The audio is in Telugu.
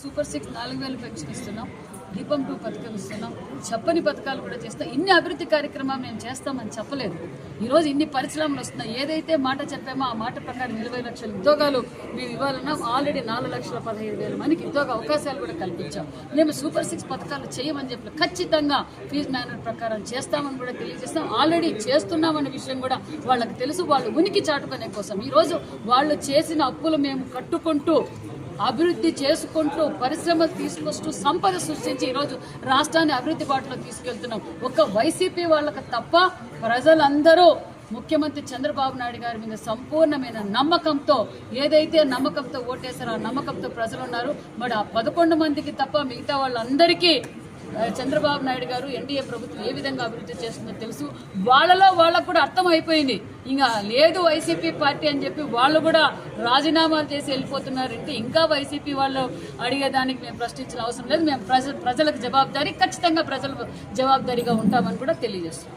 సూపర్ సిక్స్ నాలుగు వేలు పెన్షన్ ఇస్తున్నాం దీపం టూ పథకం ఇస్తున్నాం చెప్పని పథకాలు కూడా చేస్తాం ఇన్ని అభివృద్ధి కార్యక్రమాలు మేము చేస్తామని చెప్పలేదు. ఈరోజు ఇన్ని పరిశ్రమలు వస్తున్నాయి. ఏదైతే మాట చెప్పామో ఆ మాట ప్రకారం ఇరవై లక్షల ఉద్యోగాలు మేము ఇవ్వాలన్నా. ఆల్రెడీ నాలుగు లక్షల పదహైదు వేల మందికి ఉద్యోగ అవకాశాలు కూడా కల్పించాం. మేము సూపర్ సిక్స్ పథకాలు చేయమని చెప్పి ఖచ్చితంగా ఫీజు మేనర్ ప్రకారం చేస్తామని కూడా తెలియజేస్తాం. ఆల్రెడీ చేస్తున్నామనే విషయం కూడా వాళ్ళకి తెలుసు. వాళ్ళు ఉనికి చాటుకునే కోసం. ఈరోజు వాళ్ళు చేసిన అప్పులు మేము కట్టుకుంటూ అభివృద్ధి చేసుకుంటూ పరిశ్రమలు తీసుకొస్తూ సంపద సృష్టించి ఈరోజు రాష్ట్రాన్ని అభివృద్ధి బాటలో తీసుకెళ్తున్నాం. ఒక్క వైసీపీ వాళ్ళకి తప్ప ప్రజలందరూ ముఖ్యమంత్రి చంద్రబాబు నాయుడు గారి మీద సంపూర్ణమైన నమ్మకంతో ఏదైతే నమ్మకంతో ఓటేశారో ఆ నమ్మకంతో ప్రజలు ఉన్నారు. మరి ఆ పదకొండు మందికి తప్ప మిగతా వాళ్ళందరికీ చంద్రబాబు నాయుడు గారు ఎన్డీఏ ప్రభుత్వం ఏ విధంగా అభివృద్ధి చేస్తుందో తెలుసు. వాళ్ళలో వాళ్ళకు కూడా అర్థం అయిపోయింది. ఇంకా లేదు వైసీపీ పార్టీ అని చెప్పి వాళ్ళు కూడా రాజీనామాలు చేసి వెళ్ళిపోతున్నారంటే ఇంకా వైసీపీ వాళ్ళు అడిగేదానికి మేము ప్రశ్నించిన అవసరం లేదు. మేము ప్రజలకు జవాబుదారీ ఖచ్చితంగా ప్రజలకు జవాబుదారీగా ఉంటామని కూడా తెలియజేస్తున్నాం.